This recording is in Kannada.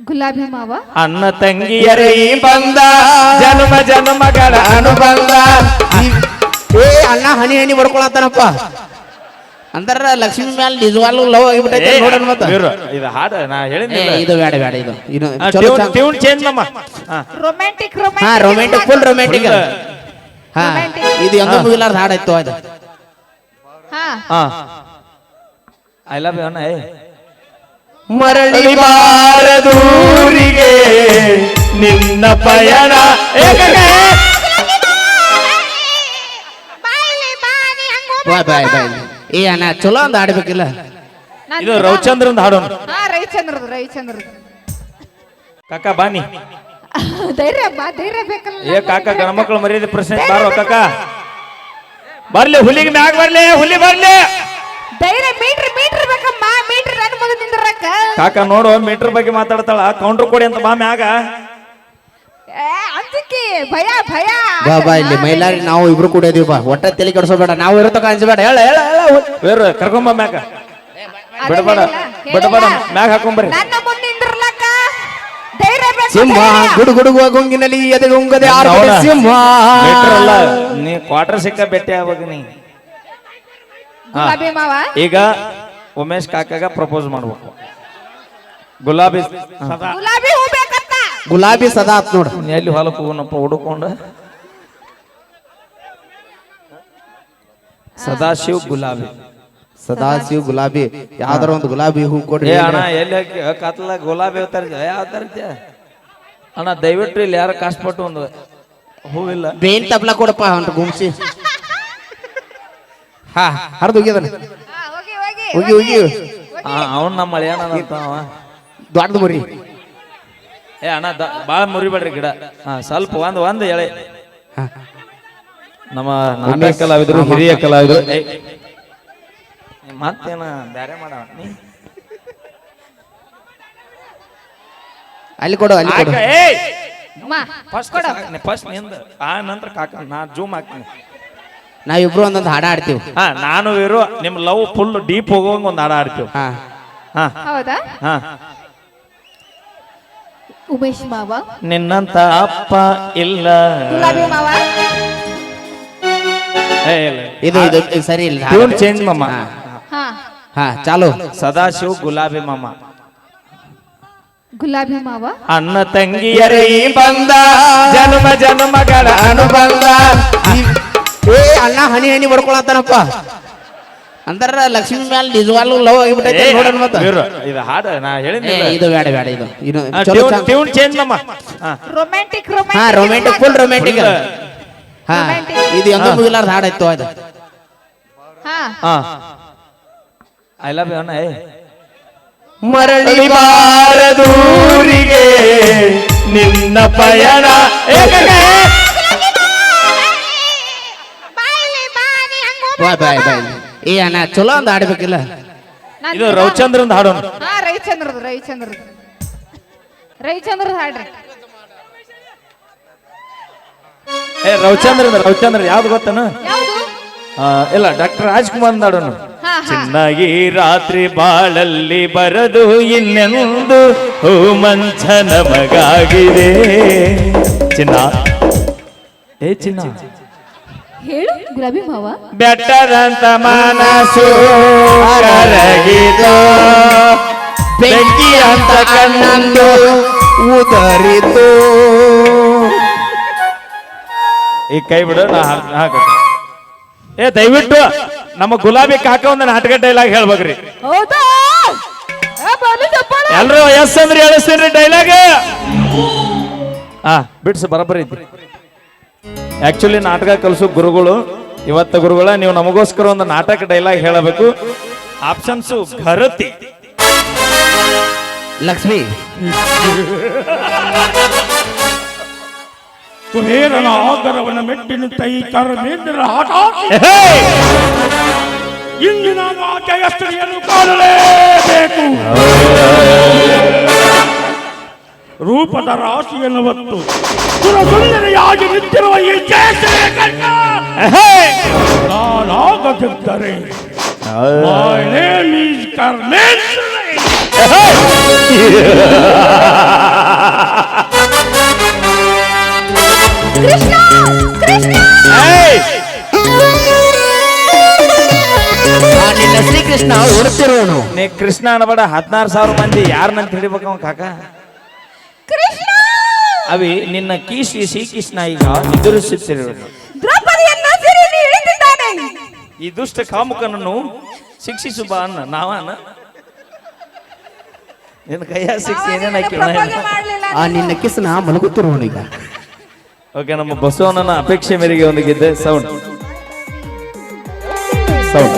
ಗುಲಾಬಿ ಮಾವ. ಅನ್ನ ತಂಗಿಯರೇ ಬಂದ ಜನ್ಮ ಜನ್ಮಗಳ ಅನುಬಂಧ. ಈ- ಏ ಅಣ್ಣ ಹನಿ ಹನಿ ಬಡ್ಕೊಳತ್ತಾನಪ್ಪ ಅಂದ್ರ ಲಕ್ಷ್ಮಿ ಮ್ಯಾಲ ನಿಜವಾಗ್ಲೂ ಲವ್ ಆಗಿಬಿಟ್ಟೈತೆ ನೋಡೋಣ ಮತ್ತ. ಇದು ಹಾಡ ನಾ ಏ, ಇದು ಬೇಡ ಬೇಡ ಇದು. ಇದು ಚಲೋ ಟ್ಯೂನ್ ಚೇಂಜ್ ನಮ್ಮ. ಹಾ. ರೊಮ್ಯಾಂಟಿಕ್ ಹಾ ರೊಮ್ಯಾಂಟಿಕ್ ಫುಲ್ ರೊಮ್ಯಾಂಟಿಕ್ Full. ಹಾ ಇದು ಎಂದೂ ಹಾ. ಮುಗಿಲಾರ್ದ ಹಾಡಾಯ್ತು ಅದು. ಹಾ. ಹಾ. ಐ ಲವ್ ಯು ಅಣ್ಣ ಏ. ಮರಳಿ ಬಾರದೂರಿಗೆ ನಿನ್ನ ಪಯಣ. ಈ ಏ. ಬಾಯ್ ಬಾಯ್ ಬಾಯ್. ಏ ಅಣ್ಣ ಚಲೋ ಅಂತ ಆಡ್ಬೇಕಿಲ್ಲ ನಾನ್ ಇದು ರವಿಚಂದ್ರನ್ ಹಾಡೋಣ ಹಾ ರವಿಚಂದ್ರದು ರವಿಚಂದ್ರದು ಕಾಕ ಬಾನಿ ಧೈರ್ಯ ಬಾ ಧೈರ್ಯ ಬೇಕಲ್ಲ ಏ ಕಾಕ ಗಣಮಕ್ಳು ಮರ್ಯಾದೆ ಪ್ರಶ್ನೆ ಬಾರೋ ಕಾಕ. ಬರ್ಲಿ ಹುಲಿಗೆ ಮ್ಯಾಗ ಬರ್ಲಿ ಹುಲಿ ಬರ್ಲಿ. ಧೈರ್ಯ ಮೀಟರ್ ಮೀಟರ್ ಬೇಕಮ್ಮ ಮೀಟರ್ ನನ್ನ ಮುಂದೆ ನಿಂದ್ರಕ್ಕ. ಕಾಕ ನೋಡು ಮೀಟರ್ ಬಗ್ಗೆ ಮಾತಾಡ್ತಾಳ. ಕೌಂಟರ್ ಕೊಡಿ ಅಂತ ಬಾ ಮ್ಯಾಗ. ಏ, ಅಂಜಿಕೆ ಭಯ ಭಯ. ಬಾ ಬಾ ಇಲ್ಲಿ ಮೈಲಾರಿ ನಾವು ಇಬ್ರು ಕೂಡ ಇದೀವಿ. ಬಾ ಒಟ್ಟ ತಲೆ ಕೆಡಿಸೋಬೇಡ ನಾವು ಇರತಕ್ಕ ಅನ್ಸಬೇಡ ಹೇಳ ಹೇಳ ಹೇಳ ಬೇರೆ ಕರ್ಕೊಂಬ ಮ್ಯಾಗ. ಅದೇ ಬಿಡಬೇಡ. ಬಿಡಬೇಡ. ಮ್ಯಾಗ ಹಾಕೊಂಬರ್ರಿ ನನ್ನ ಮುಂದೆ ನಿಂದ್ರಲಕ್ಕ. ಧೈರ್ಯ ಬೇಕು ಸಿಂಹ. ಗುಡು ಗುಡುಗುವ ಗುಂಗಿನಲ್ಲಿ ಎದೆಗುಂಗದೆ ಆರು ಅವ್ನ. ಸಿಂಹ. ಮೀಟರ್ ಅಲ್ಲ ನೀ ಕ್ವಾರ್ಟರ್ ಸಿಕ್ಕ ಭೇಟಿ ಆಗ್ಬೇಕು ನೀ. ಗುಲಾಬಿ ಮಾವ ಈಗ ಉಮೇಶ್ ಕಾಕಾಗ ಪ್ರಪೋಸ್ ಮಾಡ್ಬೇಕು. ಗುಲಾಬಿ ಸದಾ. ಗುಲಾಬಿ ಹೂ ಬೇಕಂತ? ಗುಲಾಬಿ ಸದಾ ಆತ್ ನೋಡು. ನೀ ಎಲ್ಲಿ ಹೊಲಕ್ಕೆ ಹೋಗೋಣಪ್ಪ ಹುಡುಕೊಂಡು? ಸದಾಶಿವ್ ಗುಲಾಬಿ. ಸದಾಶಿವ್ ಗುಲಾಬಿ ಯಾವ್ದಾರ ಒಂದು ಗುಲಾಬಿ ಹೂ ಕೊಡ್ರಿ ಏ ಅಣ್ಣ ಎಲ್ಲಿ ಹಾಕಿ ಕತ್ಲ ಗುಲಾಬಿ ತರ್ಜ ಯಾವ ತರ್ಜ ಅಣ್ಣ ದಯವಿಟ್ಟು ಇಲ್ಲಿ ಯಾರು ಕಷ್ಟಪಟ್ಟು ಒಂದು ಹೂವಿಲ್ಲ ಬೇನ್ ತಬ್ಲ ಕೊಡಪ್ಪ ಅಂತ ಗುಮ್ಸಿ ಹಾ ಹರಿದು ಹೋಗ್ಯದನ ಹಾ, ಹೋಗಿ ಹೋಗಿ ಹೋಗಿ ಹೋಗಿ. ಅವನ್ ನಮ್ಮ ಅಂತ ಅವ. ದೊಡ್ಡದು ಮುರಿ. ಏ ಅಣ್ಣ ದ- ಭಾಳ ಮುರಿಬೇಡ್ರಿ ಗಿಡ. ಹಾ ಸ್ವಲ್ಪ ಒಂದ್ ಒಂದ್ ಎಳೆ. ನಮ್ಮ ನಾಟಕ ಕಲಾವಿದರು ಹಿರಿಯ ಕಲಾವಿದರು. ಮತ್ತೇನ ಬ್ಯಾರೆ ಮಾಡ ನೀ? ಅಲ್ಲಿ ಕೊಡು ಅಲ್ಲಿ ಕೊಡು. ಅಮ್ಮ ಫಸ್ಟ್ ಫಸ್ಟ್ನಿಂದ ಆ ನಂತರ ಕಾಕ ನಾ ಜೂಮ್ ಹಾಕ್ತೀನಿ. ನಾವಿಬ್ರು ಒಂದೊಂದು ಹಾಡ ಆಡ್ತೀವಿ ಹಾ ನಾನು ಇರು ನಿಮ್ ಲವ್ ಫುಲ್ ಡೀಪ್ ಹೋಗುವಂಗ ಒಂದ್ ಹಾಡ ಆಡ್ತೀವಿ ಹಾ. ಹಾ. ಹೌದಾ? ಹಾ. ಉಮೇಶ್ ಮಾವ. ನಿನ್ನಂತ ಅಪ್ಪ ಇಲ್ಲ. ಗುಲಾಬಿ ಮಾವ. ಏ, ಇಲ್ಲ. ಇದು ಇದು ಇದು ಸರಿ ಇಲ್ಲ. ಟ್ಯೂನ್ ಚೇಂಜ್ ಮಮ್ಮ ಹಾ. ಹಾ. ಹಾ ಚಾಲು. ಸದಾಶಿವ್ ಗುಲಾಬಿ ಮಮ್ಮ ಗುಲಾಬಿ ಮಾವ. ಅನ್ನ ತಂಗಿಯರೇ ಬಂದ. ಜನ್ಮ ಜನ್ಮಗಳ ಅನುಬಂಧ. ಈ- ಹನಿ ಹನಿ ಬಡ್ಕೊಳತ್ತಾನಪ್ಪ ಅಂದ್ರ ಲಕ್ಷ್ಮಿ ಮ್ಯಾಲ ನಿಜವಾಗ್ಲೂ ಲವ್ ಆಗಿಬಿಟ್ಟೈತೆ ನೋಡೋಣ ಮತ್ತ ಇದು ಹಾಡ ನಾ ಏ, ಹೇಳಿದ್ನಿಲ್ಲ ಇದು ಬೇಡ ಬೇಡ ಇದು ಇದು ಚಲೋ ಚಂದ- ಟ್ಯೂನ್ ಚೇಂಜ್ ನಮ್ಮ. ಹಾ. ರೊಮ್ಯಾಂಟಿಕ್ ಹಾ ರೊಮ್ಯಾಂಟಿಕ್ ಫುಲ್ ರೊಮ್ಯಾಂಟಿಕ್ Full. ಹಾ Romantic. ಇದು ಎಂದೂ ಹಾ. ಮುಗಿಲಾರ್ದ ಹಾಡಾಯ್ತು ಅದು ಹಾ ಹಾ ಐ ಲವ್ ಯು ಅಣ್ಣ ಏ ಮರಳಿ ಬಾರದೂರಿಗೆ ನಿನ್ನ ಪಯಣ ಏ ಏ. ಬಾಯ್ ಬಾಯ್ ಬಾಯ್. ಏ ಅಣ್ಣ ಚಲೋ ಒಂದ್ ಆಡ್ಬೇಕಿಲ್ಲ ನಾನ್ ಇದು ರವಿಚಂದ್ರನ್ ಹಾಡೋಣ. ಹಾ ರವಿಚಂದ್ರದು ರವಿಚಂದ್ರದು ರವಿಚಂದ್ರದ ಹಾಡ್ರಿ. ಏ ರವಿಚಂದ್ರ ರವಿಚಂದ್ರ ಯಾವ್ದು ಗೊತ್ತನ? ಯಾವುದು? ಇಲ್ಲ ಡಾಕ್ಟರ್ ರಾಜ್ಕುಮಾರ್ ಹಾಡೋಣ. ಹಾ ಹಾ. ಚೆನ್ನಾಗಿ ರಾತ್ರಿ ಬಾಳಲ್ಲಿ ಬರದು ಇನ್ನೆಂದು ಹೂ ಮಂಚ ನಮಗಾಗಿದೆ ಚಿನ್ನ. ಏ ಚಿನ್ನ. ಹೇಳು. ಗುಲಾಬಿ ಮಾವ. ಬೆಟ್ಟದಂತ ಮನಸ್ಸು ಕರಗಿತು ಬೆಂಕಿ ಅಂತ ಕಣ್ಣಂದು ಉದರಿತು ಈ ಕೈ ಬಿಡು ನಾ ಹಾಕ್ತೀನಿ. ಏ ದಯವಿಟ್ಟು ನಮ್ಮ ಗುಲಾಬಿ ಕಾಕ ಒಂದು ನಾಟಕ ಡೈಲಾಗ್ ಹೇಳ್ಬೇಕ್ರಿ. ಹೌದಾ. ಎಲ್ರು ಎಸ್ ಅಂದ್ರೆ ಹೇಳಿಸ್ತೀನಿ ಡೈಲಾಗ್. ಹಾ ಬಿಡ್ಸ್ ಬರಬರಿ ಐತಿ. ಆಕ್ಚುಲಿ ನಾಟಕ ಕಲಿಸೋ ಗುರುಗಳು. ಇವತ್ತ ಗುರುಗಳ ನೀವು ನಮಗೋಸ್ಕರ ಒಂದು ನಾಟಕ ಡೈಲಾಗ್ ಹೇಳಬೇಕು. ಆಪ್ಷನ್ಸು ಭರತಿ ಲಕ್ಷ್ಮಿ. ಕುಬೇರನ ಆಗರವನ ಮೆಟ್ಟಿನ ತೈ ಕರಮೇಂದ್ರ ಎಹೇ! ಇಂದಿನ ಜಯಶ್ರೀಯನ್ನು ಕಾಣಲೇಬೇಕು? ರೂಪದ ರಾಶಿಯನ್ನು ಹೊತ್ತು ಸುರಸುಂದರಿಯಾಗಿ ನಿಂತಿರುವ ಈ ಜಯಶ್ರೀ ಕಣ್ಣ ನಾನಾಗದಿದ್ದರೆ My name is Carmen Krishna Krishna ನಿನ್ನ ಶ್ರೀಕೃಷ್ಣ ಹುಡುಕ್ತಿರೋನು ನೀ ಕೃಷ್ಣ ಅನ್ನಬೇಡ ಹದಿನಾರು ಸಾವಿರ ಮಂದಿ ಯಾರನ್ನಂತ ಹಿಡಿಬೇಕು ಅವ್ನು ಕಾಕ ಅವಿ ನಿನ್ನ ಕೀಸಿ ಶ್ರೀಕೃಷ್ಣ ಈಗ ಎದುರಿಸುತ್ತಿರುವನು. ದ್ರೌಪದಿಯನ್ನು ಸಿರಿಯಲ್ಲಿ ಇಳಿದಿದ್ದಾನೆ ಈ ದುಷ್ಟ ಕಾಮುಕನನ್ನು ಶಿಕ್ಷಿಸು ಬಾ ಅನ್ನ ನಾವನ ನಿನ್ನ ಕೈಯ ಶಿಕ್ಷೆ ಏನೇನು ಹಾಕಿರೋ ಹಾಕಿ ಆ ನಿನ್ನ ಕಿಸ್ನ ಮಲಗುತ್ತಿರುವನು ಈಗ. ಓಕೆ ನಮ್ಮ ಬಸವಣ್ಣನ ಅಪೇಕ್ಷೆ ಮೇರೆಗೆ ಒಂದು ಗೆದ್ದೆ. Sound sound.